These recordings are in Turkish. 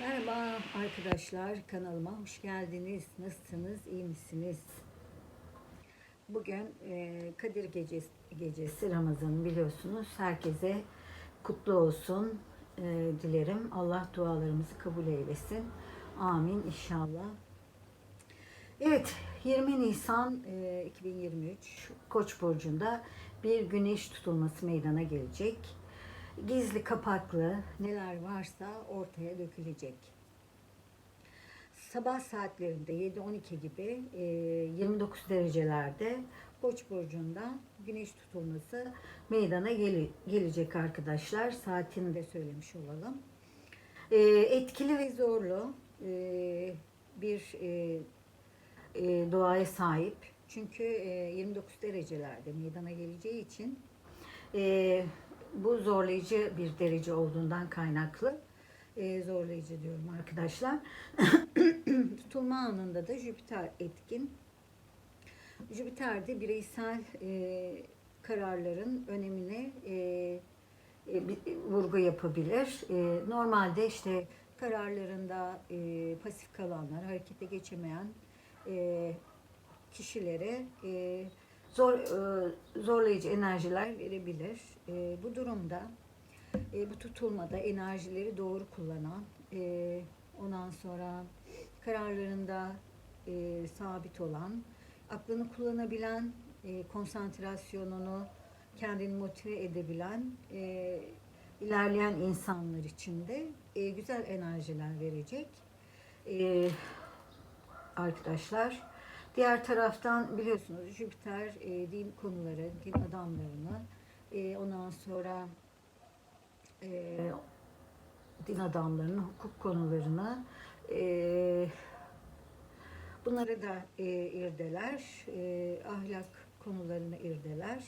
Merhaba arkadaşlar kanalıma hoş geldiniz. Nasılsınız? iyi misiniz? Bugün e, Kadir Gecesi, gecesi Ramazan biliyorsunuz. Herkese kutlu olsun e, dilerim. Allah dualarımızı kabul eylesin. Amin inşallah. Evet 20 Nisan e, 2023 Koç burcunda bir güneş tutulması meydana gelecek gizli kapaklı neler varsa ortaya dökülecek. Sabah saatlerinde 7-12 gibi e, 29 derecelerde Koç burcunda güneş tutulması meydana gele- gelecek arkadaşlar. Saatini de söylemiş olalım. E, etkili ve zorlu e, bir e, e, doğaya sahip. Çünkü e, 29 derecelerde meydana geleceği için e, bu zorlayıcı bir derece olduğundan kaynaklı e, zorlayıcı diyorum arkadaşlar. Tutulma anında da Jüpiter etkin. Jüpiter de bireysel e, kararların önemine e, e, vurgu yapabilir. E, normalde işte kararlarında e, pasif kalanlar, harekete geçemeyen e, kişilere e, zor e, zorlayıcı enerjiler verebilir. E, bu durumda e, bu tutulmada enerjileri doğru kullanan, ondan sonra kararlarında sabit olan, aklını kullanabilen, konsantrasyonunu kendini motive edebilen, ilerleyen insanlar için de güzel enerjiler verecek. Arkadaşlar. Diğer taraftan biliyorsunuz Jüpiter e, din konuları, din adamlarını, e, ondan sonra e, din adamlarının hukuk konularını e, bunları da e, irdeler, e, ahlak konularını irdeler.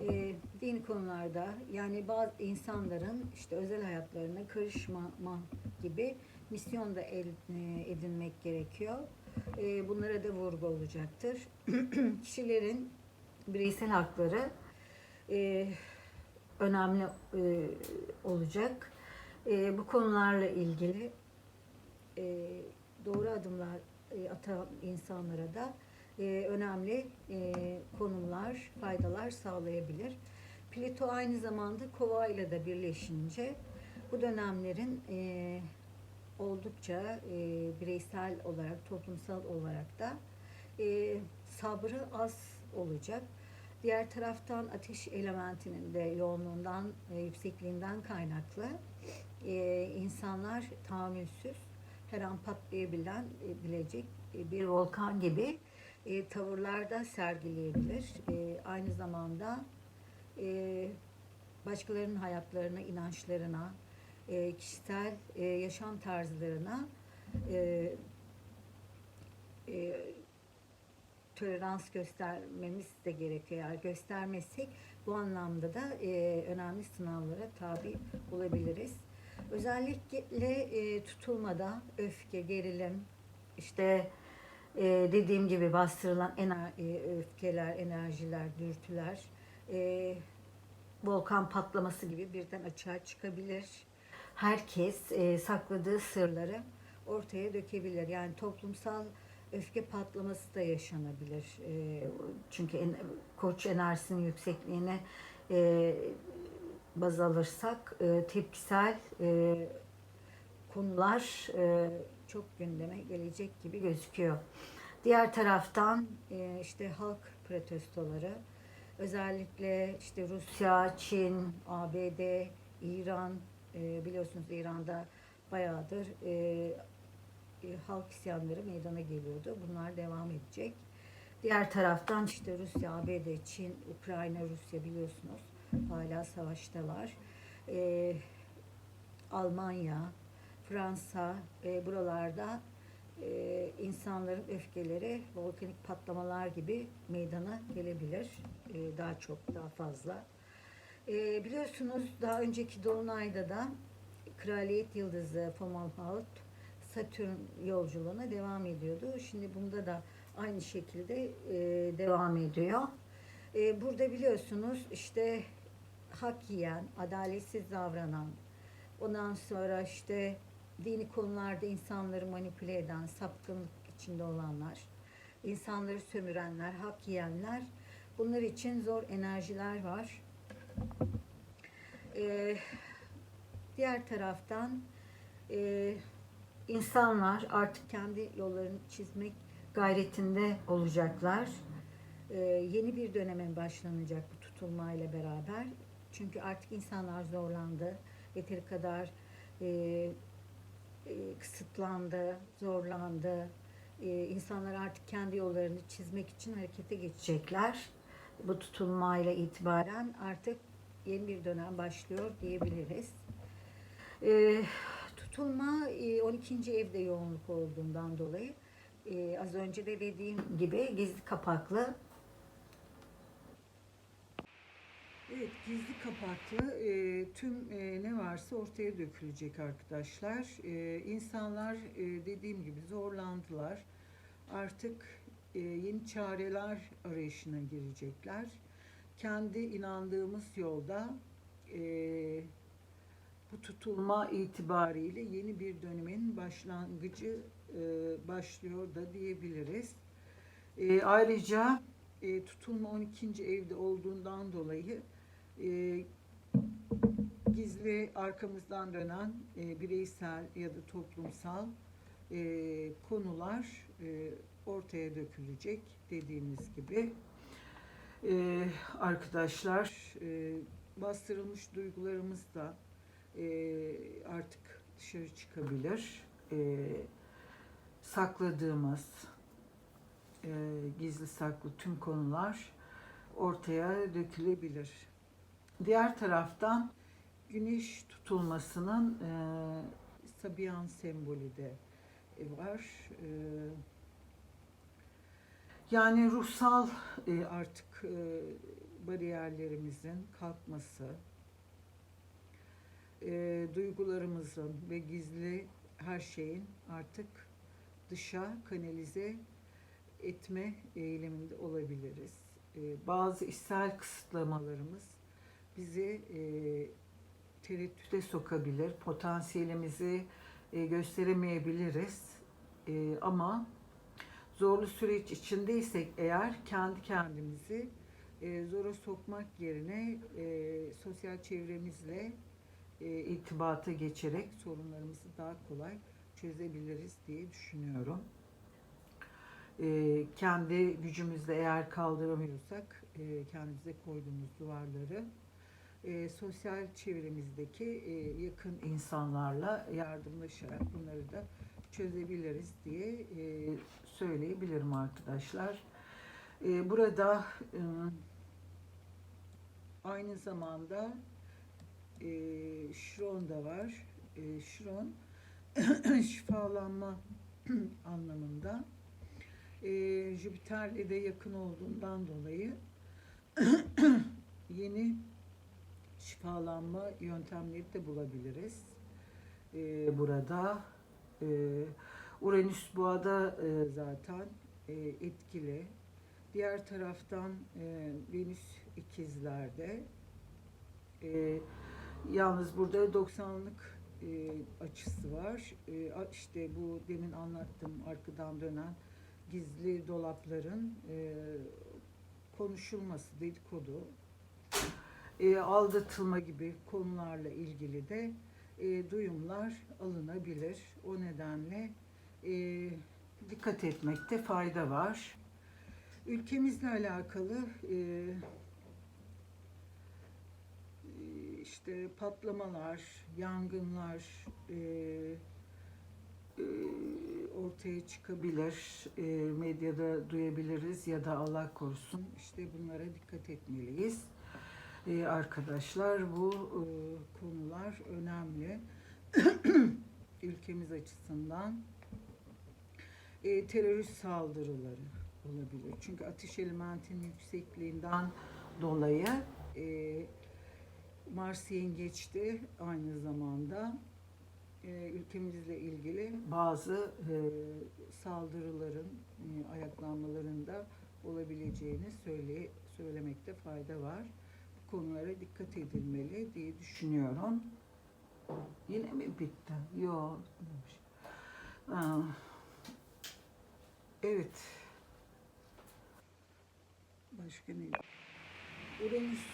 E, din konularda yani bazı insanların işte özel hayatlarına karışmama gibi misyon da e, edinmek gerekiyor. E, bunlara da vurgu olacaktır. Kişilerin bireysel hakları e, önemli e, olacak. E, bu konularla ilgili e, doğru adımlar e, atan insanlara da e, önemli e, konumlar, faydalar sağlayabilir. Plüto aynı zamanda Kova ile de birleşince bu dönemlerin e, oldukça e, bireysel olarak, toplumsal olarak da e, sabrı az olacak. Diğer taraftan ateş elementinin de yoğunluğundan, e, yüksekliğinden kaynaklı e, insanlar tahammülsüz, her an patlayabilen, e, bilecek e, bir volkan gibi e, tavırlarda sergileyebilir. E, aynı zamanda e, başkalarının hayatlarına, inançlarına, e, kişisel e, yaşam tarzlarına e, e, tolerans göstermemiz de gerekiyor. Eğer göstermezsek bu anlamda da e, önemli sınavlara tabi olabiliriz. Özellikle e, tutulmada öfke, gerilim, işte e, dediğim gibi bastırılan ener, e, öfkeler, enerjiler, dürtüler, e, volkan patlaması gibi birden açığa çıkabilir. Herkes e, sakladığı sırları ortaya dökebilir. Yani toplumsal öfke patlaması da yaşanabilir. E, çünkü en, koç enerjisinin yüksekliğine e, baz alırsak e, tepkisel e, konular e, çok gündeme gelecek gibi gözüküyor. Diğer taraftan e, işte halk protestoları özellikle işte Rusya, Çin, ABD, İran e, biliyorsunuz İran'da bayağıdır e, e, halk isyanları meydana geliyordu. Bunlar devam edecek. Diğer taraftan işte Rusya, ABD, Çin, Ukrayna, Rusya biliyorsunuz hala savaştalar. E, Almanya, Fransa e, buralarda e, insanların öfkeleri volkanik patlamalar gibi meydana gelebilir. E, daha çok, daha fazla. E, biliyorsunuz daha önceki Dolunay'da da Kraliyet Yıldızı Fomalhaut Satürn yolculuğuna devam ediyordu. Şimdi bunda da aynı şekilde e, devam ediyor. E, burada biliyorsunuz işte hak yiyen, adaletsiz davranan, ondan sonra işte dini konularda insanları manipüle eden, sapkınlık içinde olanlar, insanları sömürenler, hak yiyenler, bunlar için zor enerjiler var. Ee, diğer taraftan e, insanlar artık kendi yollarını çizmek gayretinde olacaklar. Ee, yeni bir döneme başlanacak bu tutulmayla beraber. Çünkü artık insanlar zorlandı. Yeteri kadar e, e, kısıtlandı, zorlandı. E, insanlar artık kendi yollarını çizmek için harekete geçecekler. Bu tutulmayla itibaren artık yeni bir dönem başlıyor diyebiliriz. E, tutulma e, 12. evde yoğunluk olduğundan dolayı e, az önce de dediğim gibi gizli kapaklı Evet, gizli kapaklı e, tüm e, ne varsa ortaya dökülecek arkadaşlar. E, insanlar e, dediğim gibi zorlandılar. Artık e, yeni çareler arayışına girecekler. Kendi inandığımız yolda e, bu tutulma itibariyle yeni bir dönemin başlangıcı e, başlıyor da diyebiliriz. E, ayrıca e, tutulma 12. evde olduğundan dolayı e, gizli arkamızdan dönen e, bireysel ya da toplumsal e, konular e, ortaya dökülecek dediğimiz gibi. E, arkadaşlar e, bastırılmış duygularımız da e, artık dışarı çıkabilir. E, sakladığımız e, gizli saklı tüm konular ortaya dökülebilir. Diğer taraftan güneş tutulmasının e, Sabian sembolü de var. E, yani ruhsal e, artık e, bariyerlerimizin kalkması, e, duygularımızın ve gizli her şeyin artık dışa kanalize etme eğiliminde olabiliriz. E, bazı içsel kısıtlamalarımız bizi e, tereddüte sokabilir, potansiyelimizi e, gösteremeyebiliriz. E, ama zorlu süreç içindeysek eğer kendi kendimizi e, zora sokmak yerine e, sosyal çevremizle e, irtibata geçerek sorunlarımızı daha kolay çözebiliriz diye düşünüyorum. E, kendi gücümüzle eğer kaldıramıyorsak e, kendimize koyduğumuz duvarları e, sosyal çevremizdeki e, yakın insanlarla yardımlaşarak bunları da çözebiliriz diye e, söyleyebilirim arkadaşlar. E, burada e, aynı zamanda e, Şiron da var. E, Şiron şifalanma anlamında. E, Jüpiter'le de yakın olduğundan dolayı yeni şifalanma yöntemleri de bulabiliriz. Ee, burada e, Uranüs boğada e, zaten e, etkili. Diğer taraftan e, Venüs ikizlerde. E, yalnız burada 90'lık e, açısı var. E, işte bu demin anlattığım arkadan dönen gizli dolapların e, konuşulması, dedikodu, e, aldatılma gibi konularla ilgili de e, duyumlar alınabilir. O nedenle e, dikkat etmekte fayda var. Ülkemizle alakalı e, e, işte patlamalar, yangınlar e, e, ortaya çıkabilir, e, medyada duyabiliriz ya da Allah korusun işte bunlara dikkat etmeliyiz. Ee, arkadaşlar bu e, konular önemli ülkemiz açısından e, terörist saldırıları olabilir çünkü ateş elementinin yüksekliğinden dolayı e, Mars yengeçti aynı zamanda e, ülkemizle ilgili bazı e, saldırıların e, ayaklanmalarında olabileceğini söyle, söylemekte fayda var konulara dikkat edilmeli diye düşünüyorum. Yine mi bitti? Yok. bitmemiş. Evet. Başka ne? Uranüs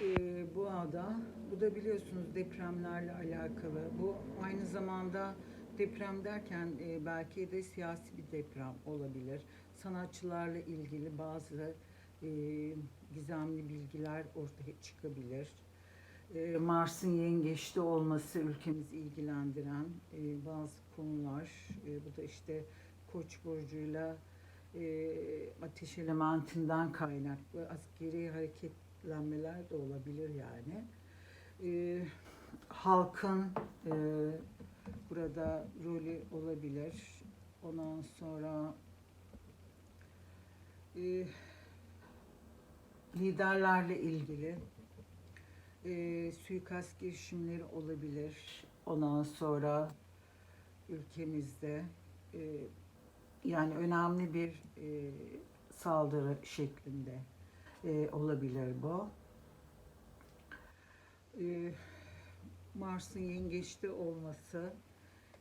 e, bu ada. Bu da biliyorsunuz depremlerle alakalı. Bu aynı zamanda deprem derken e, belki de siyasi bir deprem olabilir. Sanatçılarla ilgili bazı e, gizemli bilgiler ortaya çıkabilir. E, Mars'ın yengeçte olması ülkemizi ilgilendiren e, bazı konular. E, bu da işte Koç burcuyla e, ateş elementinden kaynaklı askeri hareketlenmeler de olabilir yani. E, halkın e, burada rolü olabilir. Ondan sonra e, liderlerle ilgili e, suikast girişimleri olabilir. Ondan sonra ülkemizde e, yani önemli bir e, saldırı şeklinde e, olabilir bu. E, Mars'ın yengeçte olması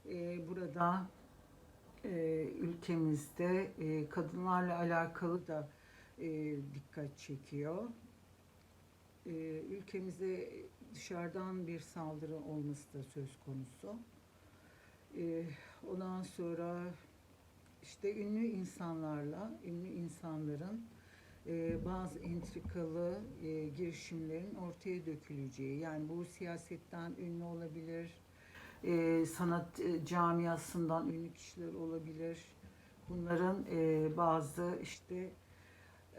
e, burada e, ülkemizde e, kadınlarla alakalı da e, dikkat çekiyor. E, ülkemize dışarıdan bir saldırı olması da söz konusu. E, ondan sonra işte ünlü insanlarla, ünlü insanların e, bazı entrikalı e, girişimlerin ortaya döküleceği, yani bu siyasetten ünlü olabilir, e, sanat e, camiasından ünlü kişiler olabilir. Bunların e, bazı işte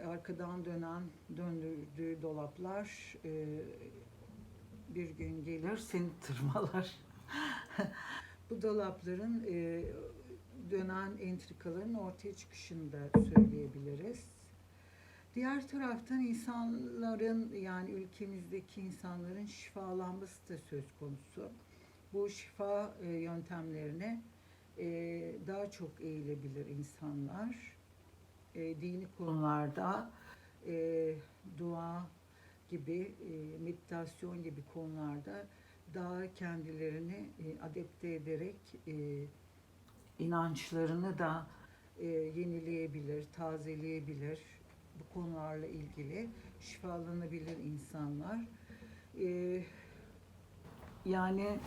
arkadan dönen, döndürdüğü dolaplar e, bir gün gelir seni tırmalar. bu dolapların e, dönen entrikaların ortaya çıkışını da söyleyebiliriz. Diğer taraftan insanların yani ülkemizdeki insanların şifalanması da söz konusu. Bu şifa e, yöntemlerine e, daha çok eğilebilir insanlar. E, dini konularda dua gibi, meditasyon gibi konularda daha kendilerini e, adapte ederek e, inançlarını da e, yenileyebilir, tazeleyebilir. Bu konularla ilgili şifalanabilir insanlar. E, yani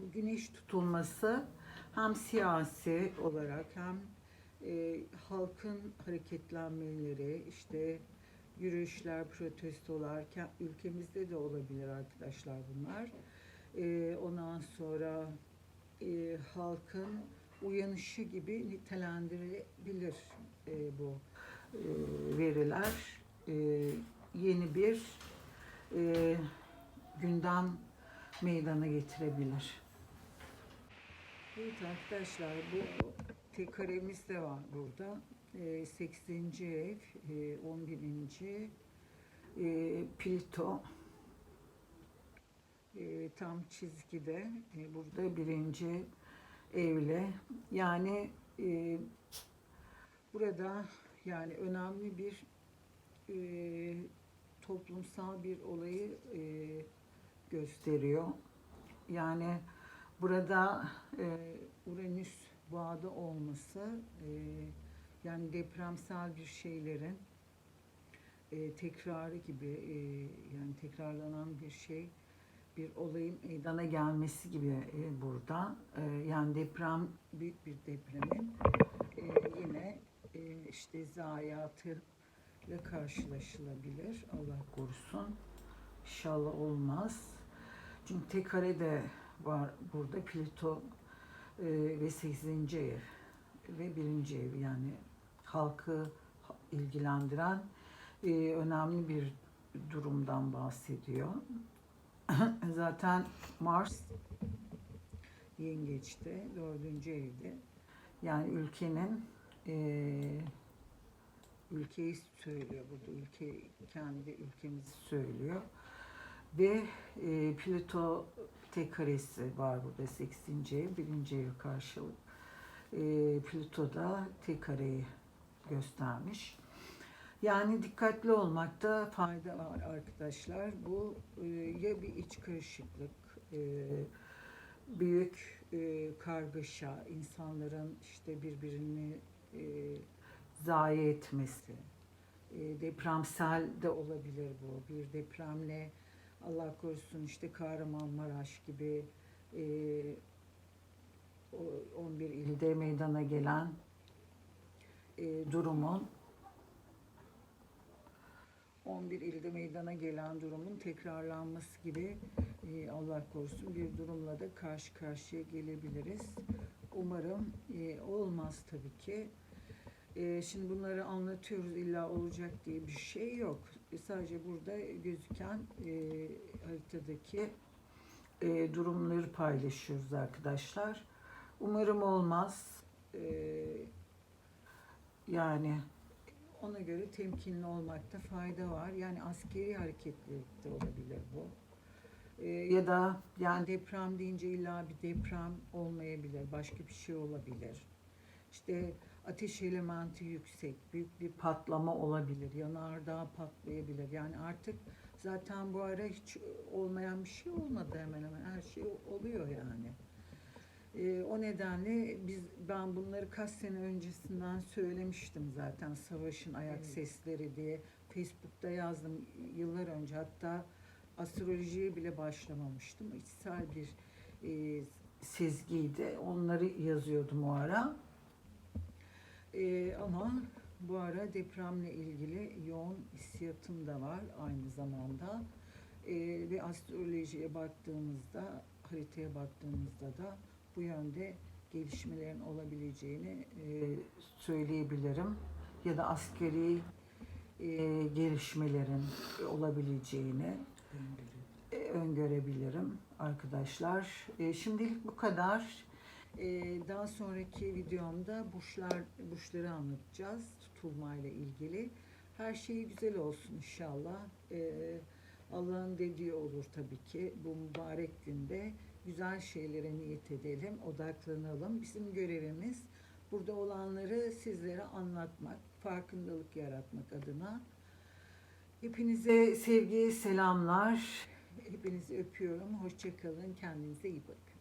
bu güneş tutulması hem siyasi olarak hem e, halkın hareketlenmeleri, işte yürüyüşler, protestolar, ke- ülkemizde de olabilir arkadaşlar bunlar. E, ondan sonra e, halkın uyanışı gibi nitelendirilebilir e, bu e, veriler. E, yeni bir e, gündem meydana getirebilir. Evet arkadaşlar bu tek karemiz de var burada. E, 8. ev, e, 11. E, Plüto e, tam çizgide e, burada birinci evle yani e, burada yani önemli bir e, toplumsal bir olayı e, gösteriyor. Yani burada e, Uranüs boğada olması e, yani depremsel bir şeylerin e, tekrarı gibi e, yani tekrarlanan bir şey bir olayın meydana gelmesi gibi e, burada. E, yani deprem, büyük bir depremin e, yine işte zayiatı karşılaşılabilir. Allah korusun. İnşallah olmaz. Çünkü tek kare de var burada. Plüto ve 8. ev ve 1. ev yani halkı ilgilendiren önemli bir durumdan bahsediyor. Zaten Mars yengeçte, dördüncü evde. Yani ülkenin eee ülkeyi söylüyor burada. Ülke kendi ülkemizi söylüyor. Ve eee Plüto tek karesi var burada 8. ev, 1. ev karşılık. Eee Plüto da tek kareyi göstermiş. Yani dikkatli olmakta fayda var arkadaşlar. Bu e, ya bir iç karışıklık e, büyük e, kargaşa, insanların işte birbirini e, zayi etmesi, depremsel de olabilir bu. Bir depremle Allah korusun işte Kahramanmaraş gibi e, o 11 ilde meydana gelen durumun 11 ilde meydana gelen durumun tekrarlanması gibi e, Allah korusun bir durumla da karşı karşıya gelebiliriz. Umarım e, olmaz tabii ki. E, şimdi bunları anlatıyoruz illa olacak diye bir şey yok. E, sadece burada gözüken e, haritadaki e, durumları paylaşıyoruz arkadaşlar. Umarım olmaz. E, yani ona göre temkinli olmakta fayda var. Yani askeri hareketlilik de olabilir bu. Ee, ya da yani deprem deyince illa bir deprem olmayabilir. Başka bir şey olabilir. İşte ateş elementi yüksek, büyük bir patlama olabilir. Yanardağ patlayabilir. Yani artık zaten bu ara hiç olmayan bir şey olmadı hemen hemen. Her şey oluyor yani. Ee, o nedenle biz ben bunları kaç sene öncesinden söylemiştim zaten savaşın ayak Evet. sesleri diye. Facebook'ta yazdım yıllar önce hatta astrolojiye bile başlamamıştım. İçsel bir e, sezgiydi. Onları yazıyordum o ara. Ee, ama bu ara depremle ilgili yoğun hissiyatım da var aynı zamanda. Ee, ve astrolojiye baktığımızda haritaya baktığımızda da bu yönde gelişmelerin olabileceğini e, söyleyebilirim. Ya da askeri e, gelişmelerin olabileceğini e, öngörebilirim arkadaşlar. E, şimdilik bu kadar. E, daha sonraki videomda burçlar burçları anlatacağız tutulmayla ilgili. Her şey güzel olsun inşallah. E, Allah'ın dediği olur tabii ki bu mübarek günde güzel şeylere niyet edelim, odaklanalım. Bizim görevimiz burada olanları sizlere anlatmak, farkındalık yaratmak adına. Hepinize sevgi, selamlar. Hepinizi öpüyorum. Hoşçakalın. Kendinize iyi bakın.